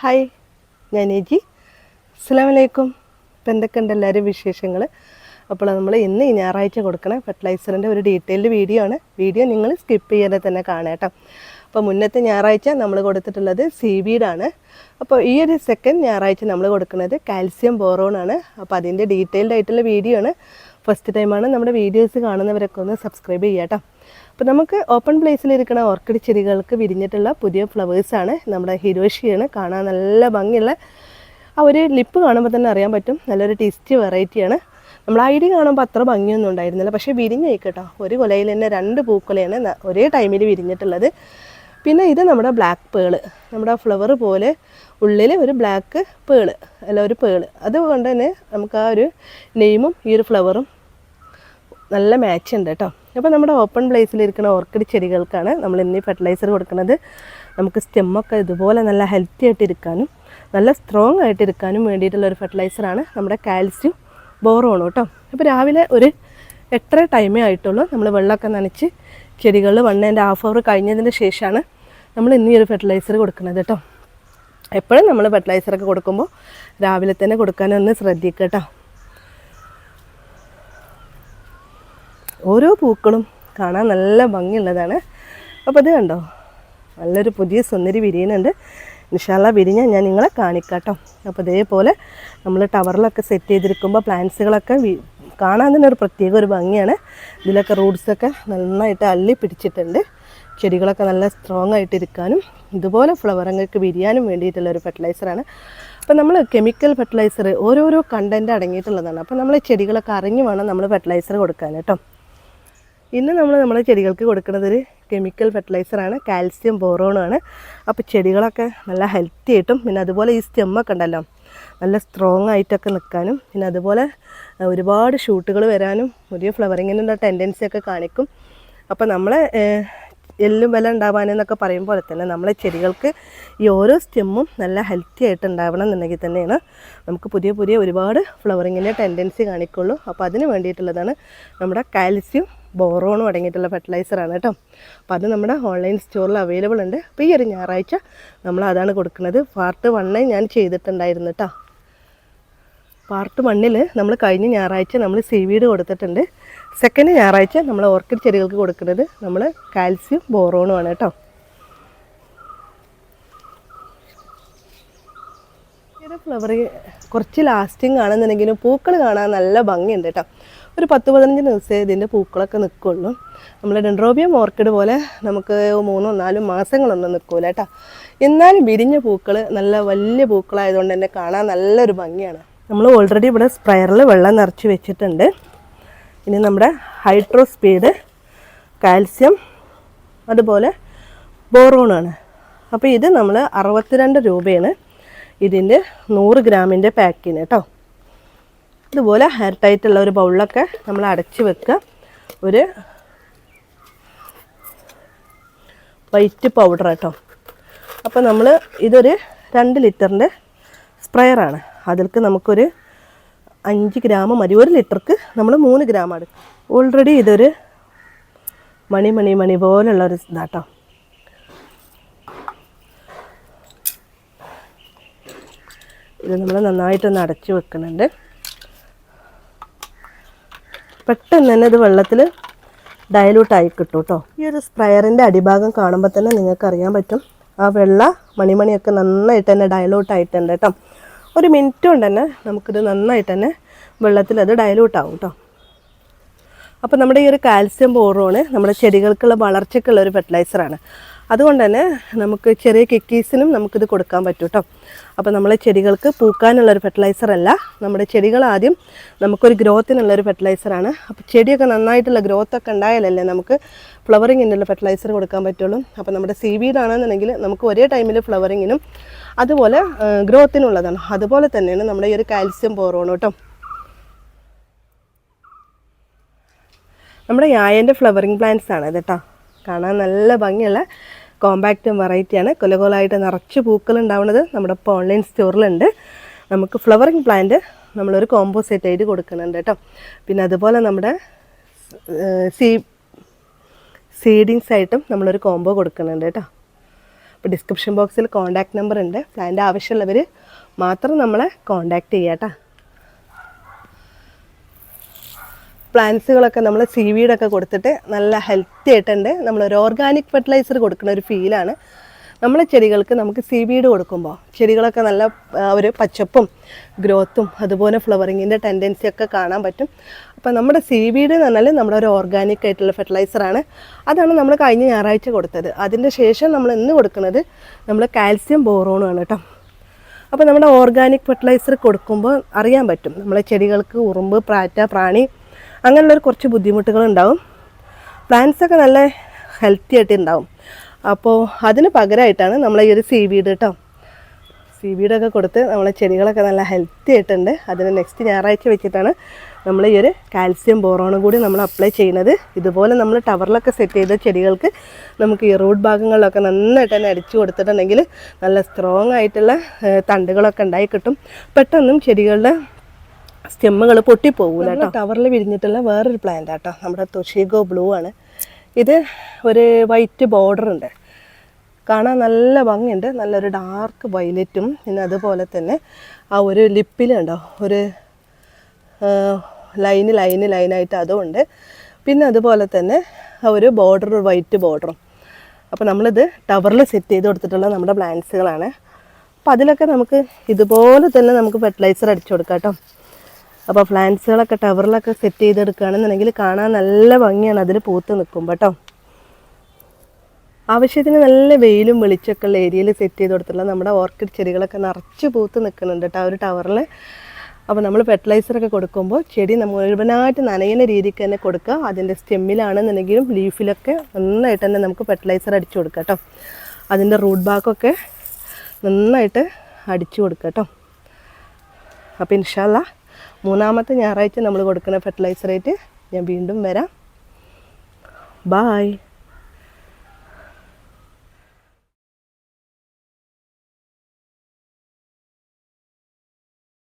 Hi ഞാൻ ഏജി. അസ്സാമലൈക്കും ഇപ്പം എന്തൊക്കെയുണ്ട് എല്ലാവരും വിശേഷങ്ങൾ അപ്പോൾ നമ്മൾ ഇന്ന് ഈ ഞായറാഴ്ച കൊടുക്കണ ഫെർട്ടിലൈസറിന്റെ ഒരു ഡീറ്റെയിൽഡ് വീഡിയോ ആണ്. വീഡിയോ നിങ്ങൾ സ്കിപ്പ് ചെയ്യാതെ തന്നെ കാണേട്ടോ അപ്പോൾ മുന്നത്തെ ഞായറാഴ്ച നമ്മൾ കൊടുത്തിട്ടുള്ളത് സീ വീഡാണ് അപ്പോൾ ഈ ഒരു സെക്കൻഡ് ഞായറാഴ്ച നമ്മൾ കൊടുക്കുന്നത് കാൽസ്യം ബോറോൺ ആണ്. അപ്പോൾ അതിന്റെ ഡീറ്റെയിൽഡ് ആയിട്ടുള്ള വീഡിയോ ആണ്. ഫസ്റ്റ് ടൈമാണ് നമ്മുടെ വീഡിയോസ് കാണുന്നവരൊക്കെ ഒന്ന് സബ്സ്ക്രൈബ് ചെയ്യാം കേട്ടോ. അപ്പോൾ നമുക്ക് ഓപ്പൺ പ്ലേസിൽ ഇരിക്കുന്ന ഓർക്കിഡ് ചെടികൾക്ക് വിരിഞ്ഞിട്ടുള്ള പുതിയ ഫ്ലവേഴ്സാണ് നമ്മുടെ ഹിരോഷിയാണ്. കാണാൻ നല്ല ഭംഗിയുള്ള ആ ഒരു ലിപ്പ് കാണുമ്പോൾ തന്നെ അറിയാൻ പറ്റും. നല്ലൊരു ടേസ്റ്റി വെറൈറ്റിയാണ് നമ്മൾ ഐ ഡി കാണുമ്പോൾ അത്ര ഭംഗിയൊന്നും ഉണ്ടായിരുന്നില്ല. പക്ഷേ വിരിഞ്ഞേ കേട്ടോ ഒരു കൊലയിൽ തന്നെ രണ്ട് പൂക്കൊലയാണ് ഒരേ ടൈമിൽ വിരിഞ്ഞിട്ടുള്ളത്. പിന്നെ ഇത് നമ്മുടെ ബ്ലാക്ക് പേൾ നമ്മുടെ ഫ്ലവർ പോലെ ഉള്ളിൽ ഒരു ബ്ലാക്ക് പേൾ അല്ല ഒരു പേൾ അതുകൊണ്ട് തന്നെ നമുക്ക് ആ ഒരു നെയിമും ഈ ഒരു ഫ്ലവറും നല്ല മാച്ച് ഉണ്ട് കേട്ടോ അപ്പോൾ നമ്മുടെ ഓപ്പൺ പ്ലേസിലിരിക്കുന്ന ഓർക്കിഡ് ചെടികൾക്കാണ് നമ്മൾ ഇന്ന് ഫെർട്ടിലൈസർ കൊടുക്കുന്നത്. നമുക്ക് സ്റ്റെമ്മൊക്കെ ഇതുപോലെ നല്ല ഹെൽത്തി ആയിട്ട് ഇരിക്കാനും നല്ല സ്ട്രോങ് ആയിട്ട് ഇരിക്കാനും വേണ്ടിയിട്ടുള്ള ഒരു ഫെർട്ടിലൈസറാണ് നമ്മുടെ കാൽസ്യം ബോറോൺ കേട്ടോ അപ്പോൾ രാവിലെ ഒരു എത്ര ടൈമേ ആയിട്ടുള്ളൂ നമ്മൾ വെള്ളമൊക്കെ നനച്ച് ചെടികൾ വൺ ആൻഡ് ഹാഫ് അവർ കഴിഞ്ഞതിന് ശേഷമാണ് നമ്മൾ ഇന്ന് ഒരു ഫെർട്ടിലൈസർ കൊടുക്കുന്നത് കേട്ടോ എപ്പോഴും നമ്മൾ ഫെർട്ടിലൈസറൊക്കെ കൊടുക്കുമ്പോൾ രാവിലെ തന്നെ കൊടുക്കാനൊന്ന് ശ്രദ്ധിക്കുക കേട്ടോ ഓരോ പൂക്കളും കാണാൻ നല്ല ഭംഗിയുള്ളതാണ്. അപ്പോൾ അത് കണ്ടോ? നല്ലൊരു പുതിയ സുന്ദരി വിരിയുന്നുണ്ട്. നിഷാല വിരിഞ്ഞാൽ ഞാൻ നിങ്ങളെ കാണിക്കാട്ടോ. അപ്പോൾ ഇതേപോലെ നമ്മൾ ടവറിലൊക്കെ സെറ്റ് ചെയ്തിരിക്കുമ്പോൾ പ്ലാന്റ്സുകളൊക്കെ കാണാൻ തന്നെ ഒരു പ്രത്യേക ഒരു ഭംഗിയാണ്. ഇതിലൊക്കെ റൂട്ട്സൊക്കെ നന്നായിട്ട് അള്ളി പിടിച്ചിട്ടുണ്ട്. ചെടികളൊക്കെ നല്ല സ്ട്രോങ് ആയിട്ട് ഇരിക്കാനും ഇതുപോലെ ഫ്ലവറങ്ങൾക്ക് വിരിയാനും വേണ്ടിയിട്ടുള്ള ഒരു ഫെർട്ടിലൈസറാണ്. അപ്പോൾ നമ്മൾ കെമിക്കൽ ഫെർട്ടിലൈസർ ഓരോരോ കണ്ടന്റ് അടങ്ങിയിട്ടുള്ളതാണ്. അപ്പോൾ നമ്മൾ ചെടികളൊക്കെ അറിഞ്ഞു വേണം നമ്മൾ ഫെർട്ടിലൈസർ കൊടുക്കാൻ കേട്ടോ. ഇന്ന് നമ്മൾ നമ്മുടെ ചെടികൾക്ക് കൊടുക്കുന്നത് ഒരു കെമിക്കൽ ഫെർട്ടിലൈസറാണ്. കാൽസ്യം ബോറോണാണ് അപ്പോൾ ചെടികളൊക്കെ നല്ല ഹെൽത്തി ആയിട്ടും പിന്നെ അതുപോലെ ഈ സ്റ്റെമ്മൊക്കെ ഉണ്ടല്ലോ നല്ല സ്ട്രോങ് ആയിട്ടൊക്കെ നിൽക്കാനും പിന്നെ അതുപോലെ ഒരുപാട് ഷൂട്ടുകൾ വരാനും പുതിയ ഫ്ലവറിങ്ങിനുള്ള ടെൻഡൻസി ഒക്കെ കാണിക്കും. അപ്പോൾ നമ്മൾ എല്ലും വില ഉണ്ടാവാനെന്നൊക്കെ പറയും പോലെ തന്നെ നമ്മളെ ചെടികൾക്ക് ഈ ഓരോ സ്റ്റെമ്മും നല്ല ഹെൽത്തി ആയിട്ട് ഉണ്ടാവണം എന്നുണ്ടെങ്കിൽ തന്നെയാണ് നമുക്ക് പുതിയ പുതിയ ഒരുപാട് ഫ്ലവറിങ്ങിന്റെ ടെൻഡൻസി കാണിക്കുള്ളൂ. അപ്പോൾ അതിന് വേണ്ടിയിട്ടുള്ളതാണ് നമ്മുടെ കാൽസ്യം ബോറോണും അടങ്ങിയിട്ടുള്ള ഫെർട്ടിലൈസറാണ് കേട്ടോ. അപ്പോൾ അത് നമ്മുടെ ഓൺലൈൻ സ്റ്റോറിൽ അവൈലബിൾ ഉണ്ട്. അപ്പോൾ ഈ ഒരു ഞായറാഴ്ച നമ്മൾ അതാണ് കൊടുക്കുന്നത്. പാർട്ട് വണ്ണേ ഞാൻ ചെയ്തിട്ടുണ്ടായിരുന്നു കേട്ടോ. പാർട്ട് വണ്ണിൽ നമ്മൾ കഴിഞ്ഞ ഞായറാഴ്ച നമ്മൾ സീവീഡ് കൊടുത്തിട്ടുണ്ട്. സെക്കൻഡ് ഞായറാഴ്ച നമ്മൾ ഓർക്കിഡ് ചെടികൾക്ക് കൊടുക്കുന്നത് നമ്മൾ കാൽസ്യം ബോറോണുമാണ് കേട്ടോ. ഫ്ലവർ കുറച്ച് ലാസ്റ്റിംഗ് ആണെന്നുണ്ടെങ്കിലും പൂക്കൾ കാണാൻ നല്ല ഭംഗിയുണ്ട് കേട്ടോ. ഒരു പത്ത് പതിനഞ്ച് ദിവസമേ ഇതിന്റെ പൂക്കളൊക്കെ നിൽക്കുള്ളൂ. നമ്മൾ ഡെൻഡ്രോബിയം ഓർക്കിഡ് പോലെ നമുക്ക് മൂന്നോ നാലോ മാസങ്ങളൊന്നും നിൽക്കൂല കേട്ടോ. എന്നാലും വിരിഞ്ഞ പൂക്കൾ നല്ല വലിയ പൂക്കളായതുകൊണ്ട് തന്നെ കാണാൻ നല്ലൊരു ഭംഗിയാണ്. നമ്മൾ ഓൾറെഡി ഇവിടെ സ്പ്രയറിൽ വെള്ളം നിറച്ച് വെച്ചിട്ടുണ്ട്. ഇനി നമ്മുടെ ഹൈഡ്രോസ്പീഡ് കാൽസ്യം അതുപോലെ ബോറോണാണ് അപ്പോൾ ഇത് നമ്മൾ അറുപത്തിരണ്ട് രൂപയാണ് ഇതിന്റെ നൂറ് ഗ്രാമിന്റെ പാക്കിന് കേട്ടോ. ഇതുപോലെ ഹെയർ ടൈറ്റുള്ള ഒരു ബൗളിലൊക്കെ നമ്മൾ അടച്ച് വെക്കുക. ഒരു വൈറ്റ് പൗഡർ കേട്ടോ അപ്പോൾ നമ്മൾ ഇതൊരു രണ്ട് ലിറ്ററിന്റെ സ്പ്രെയറാണ് അതിൽക്ക് നമുക്കൊരു അഞ്ച് ഗ്രാം മതി. ഒരു ലിറ്റർക്ക് നമ്മൾ മൂന്ന് ഗ്രാം എടുക്കും ഓൾറെഡി ഇതൊരു മണി മണി മണി പോലുള്ള ഒരു ഇതാട്ടോ ഇത് നമ്മൾ നന്നായിട്ടൊന്ന് അടച്ച് വെക്കുന്നുണ്ട്. പെട്ടെന്ന് തന്നെ ഇത് വെള്ളത്തിൽ ഡയലൂട്ടായി കിട്ടും കേട്ടോ. ഈ ഒരു സ്പ്രയറിന്റെ അടിഭാഗം കാണുമ്പോൾ തന്നെ നിങ്ങൾക്ക് അറിയാൻ പറ്റും. ആ വെള്ള മണിമണിയൊക്കെ നന്നായിട്ട് തന്നെ ഡയലൂട്ട് ആയിട്ടുണ്ട് കേട്ടോ. ഒരു മിനിറ്റ് കൊണ്ട് തന്നെ നമുക്കിത് നന്നായിട്ട് തന്നെ വെള്ളത്തിൽ അത് ഡയലൂട്ട് ആവും കേട്ടോ. അപ്പോൾ നമ്മുടെ ഈ ഒരു കാൽസ്യം ബോറോണ് നമ്മുടെ ചെടികൾക്കുള്ള വളർച്ചയ്ക്കുള്ള ഒരു ഫെർട്ടിലൈസറാണ് അതുകൊണ്ട് തന്നെ നമുക്ക് ചെറിയ കിക്കീസിനും നമുക്കിത് കൊടുക്കാൻ പറ്റും കേട്ടോ അപ്പോൾ നമ്മളെ ചെടികൾക്ക് പൂക്കാനുള്ളൊരു ഫെർട്ടിലൈസർ അല്ല. നമ്മുടെ ചെടികൾ ആദ്യം നമുക്കൊരു ഗ്രോത്തിനുള്ളൊരു ഫെർട്ടിലൈസറാണ് അപ്പോൾ ചെടിയൊക്കെ നന്നായിട്ടുള്ള ഗ്രോത്ത് ഒക്കെ ഉണ്ടായാലല്ലേ നമുക്ക് ഫ്ലവറിങ്ങിനുള്ള ഫെർട്ടിലൈസർ കൊടുക്കാൻ പറ്റുള്ളൂ. അപ്പോൾ നമ്മുടെ സീ വീഡാണെന്നുണ്ടെങ്കിൽ നമുക്ക് ഒരേ ടൈമിൽ ഫ്ലവറിങ്ങിനും അതുപോലെ ഗ്രോത്തിനുള്ളതാണ് അതുപോലെ തന്നെയാണ് നമ്മുടെ ഈ ഒരു കാൽസ്യം ബോറോൺ കേട്ടോ നമ്മുടെ യായന്റെ ഫ്ലവറിങ് പ്ലാന്റ്സ് ആണ് ഇത് കേട്ടോ കാണാൻ നല്ല ഭംഗിയുള്ള കോമ്പാക്റ്റും വെറൈറ്റിയാണ്. കൊലകോലായിട്ട് നിറച്ച് പൂക്കൾ ഉണ്ടാവുന്നത് നമ്മുടെ ഇപ്പോൾ ഓൺലൈൻ സ്റ്റോറിലുണ്ട് നമുക്ക് ഫ്ലവറിങ് പ്ലാന്റ് നമ്മളൊരു കോമ്പോ സെറ്റ് ആയിട്ട് കൊടുക്കുന്നുണ്ട് കേട്ടോ. പിന്നെ അതുപോലെ നമ്മുടെ സീ സീഡിങ്സ് ആയിട്ടും നമ്മളൊരു കോംബോ കൊടുക്കുന്നുണ്ട് കേട്ടോ. അപ്പോൾ ഡിസ്ക്രിപ്ഷൻ ബോക്സിൽ കോൺടാക്റ്റ് നമ്പർ ഉണ്ട്. പ്ലാന്റ് ആവശ്യമുള്ളവർ മാത്രം നമ്മളെ കോൺടാക്റ്റ് ചെയ്യാട്ടോ പ്ലാന്റ്സുകളൊക്കെ നമ്മൾ സീവീഡൊക്കെ കൊടുത്തിട്ട് നല്ല ഹെൽത്തി ആയിട്ടുണ്ട്. നമ്മളൊരു ഓർഗാനിക് ഫെർട്ടിലൈസർ കൊടുക്കുന്ന ഒരു ഫീലാണ് നമ്മളെ ചെടികൾക്ക് നമുക്ക് സീവീഡ് കൊടുക്കുമ്പോൾ ചെടികളൊക്കെ നല്ല ഒരു പച്ചപ്പും ഗ്രോത്തും അതുപോലെ ഫ്ലവറിങ്ങിന്റെ ടെൻഡൻസി ഒക്കെ കാണാൻ പറ്റും. അപ്പോൾ നമ്മുടെ സീവീഡ് എന്ന് പറഞ്ഞാൽ നമ്മുടെ ഒരു ഓർഗാനിക് ആയിട്ടുള്ള ഫെർട്ടിലൈസറാണ് അതാണ് നമ്മൾ കഴിഞ്ഞ ഞായറാഴ്ച കൊടുത്തത്. അതിന്റെ ശേഷം നമ്മൾ ഇന്ന് കൊടുക്കുന്നത് നമ്മൾ കാൽസ്യം ബോറോണുമാണ് കേട്ടോ അപ്പോൾ നമ്മുടെ ഓർഗാനിക് ഫെർട്ടിലൈസർ കൊടുക്കുമ്പോൾ അറിയാൻ പറ്റും. നമ്മളെ ചെടികൾക്ക് ഉറുമ്പ് പ്രാറ്റ പ്രാണി അങ്ങനെയുള്ളൊരു കുറച്ച് ബുദ്ധിമുട്ടുകൾ ഉണ്ടാവും പ്ലാന്റ്സൊക്കെ നല്ല ഹെൽത്തി ആയിട്ട് ഉണ്ടാവും. അപ്പോൾ അതിന് പകരമായിട്ടാണ് നമ്മൾ ഈ ഒരു സീ വീഡ് കേട്ടോ സീ വീഡൊക്കെ കൊടുത്ത് നമ്മളെ ചെടികളൊക്കെ നല്ല ഹെൽത്തി ആയിട്ടുണ്ട്. അതിന് നെക്സ്റ്റ് ഞായറാഴ്ച വെച്ചിട്ടാണ് നമ്മൾ ഈ ഒരു കാൽസ്യം ബോറോണും കൂടി നമ്മൾ അപ്ലൈ ചെയ്യുന്നത്. ഇതുപോലെ നമ്മൾ ടവറിലൊക്കെ സെറ്റ് ചെയ്ത ചെടികൾക്ക് നമുക്ക് ഈ റൂട്ട് ഭാഗങ്ങളിലൊക്കെ നന്നായിട്ട് തന്നെ അടിച്ചു കൊടുത്തിട്ടുണ്ടെങ്കിൽ നല്ല സ്ട്രോങ് ആയിട്ടുള്ള തണ്ടുകളൊക്കെ ഉണ്ടായി കിട്ടും. പെട്ടെന്നും ചെടികളുടെ സ്റ്റെമ്മുകൾ പൊട്ടിപ്പോകൂല കേട്ടോ. ടവറിൽ വിരിഞ്ഞിട്ടുള്ള വേറൊരു പ്ലാന്റ് ആട്ടോ. നമ്മുടെ തൊഷീഗോ ബ്ലൂ ആണ്. ഇത് ഒരു വൈറ്റ് ബോർഡർ ഉണ്ട്. കാണാൻ നല്ല ഭംഗിയുണ്ട്. നല്ലൊരു ഡാർക്ക് വയലറ്റും പിന്നെ അതുപോലെ തന്നെ ആ ഒരു ലിപ്പിലുണ്ടോ ഒരു ലൈന് ലൈന് ലൈനായിട്ട് അതും ഉണ്ട്. പിന്നെ അതുപോലെ തന്നെ ആ ഒരു ബോർഡർ വൈറ്റ് ബോർഡറും അപ്പോൾ നമ്മളിത് ടവറിൽ സെറ്റ് ചെയ്ത് കൊടുത്തിട്ടുള്ള നമ്മുടെ പ്ലാന്റ്സുകളാണ് അപ്പോൾ അതിലൊക്കെ നമുക്ക് ഇതുപോലെ തന്നെ നമുക്ക് ഫെർട്ടിലൈസർ അടിച്ചു കൊടുക്കാം കേട്ടോ. അപ്പോൾ ഫ്ലാൻസുകളൊക്കെ ടവറിലൊക്കെ സെറ്റ് ചെയ്തെടുക്കുകയാണെന്നുണ്ടെങ്കിൽ കാണാൻ നല്ല ഭംഗിയാണ് അതിൽ പൂത്ത് നിൽക്കും കേട്ടോ ആവശ്യത്തിന് നല്ല വെയിലും വെളിച്ചമൊക്കെ ഉള്ള ഏരിയയിൽ സെറ്റ് ചെയ്ത് കൊടുത്തിട്ടുള്ള നമ്മുടെ ഓർക്കിഡ് ചെടികളൊക്കെ നിറച്ച് പൂത്ത് നിൽക്കുന്നുണ്ട് കേട്ടോ ആ ഒരു ടവറിൽ അപ്പോൾ നമ്മൾ ഫെർട്ടിലൈസറൊക്കെ കൊടുക്കുമ്പോൾ ചെടി നമ്മൾ മുഴുവനായിട്ട് നനയുന്ന രീതിക്ക് തന്നെ കൊടുക്കുക. അതിന്റെ സ്റ്റെമ്മിലാണെന്നുണ്ടെങ്കിലും ലീഫിലൊക്കെ നന്നായിട്ട് തന്നെ നമുക്ക് ഫെർട്ടിലൈസർ അടിച്ചു കൊടുക്കാം കേട്ടോ അതിന്റെ റൂട്ട് ബാക്കൊക്കെ നന്നായിട്ട് അടിച്ചു കൊടുക്കുക കേട്ടോ അപ്പോൾ ഇൻഷാല്ല മൂന്നാമത്തെ ഞായറാഴ്ച നമ്മൾ കൊടുക്കുന്ന ഫെർട്ടിലൈസറായിട്ട് ഞാൻ വീണ്ടും വരാം. ബായ്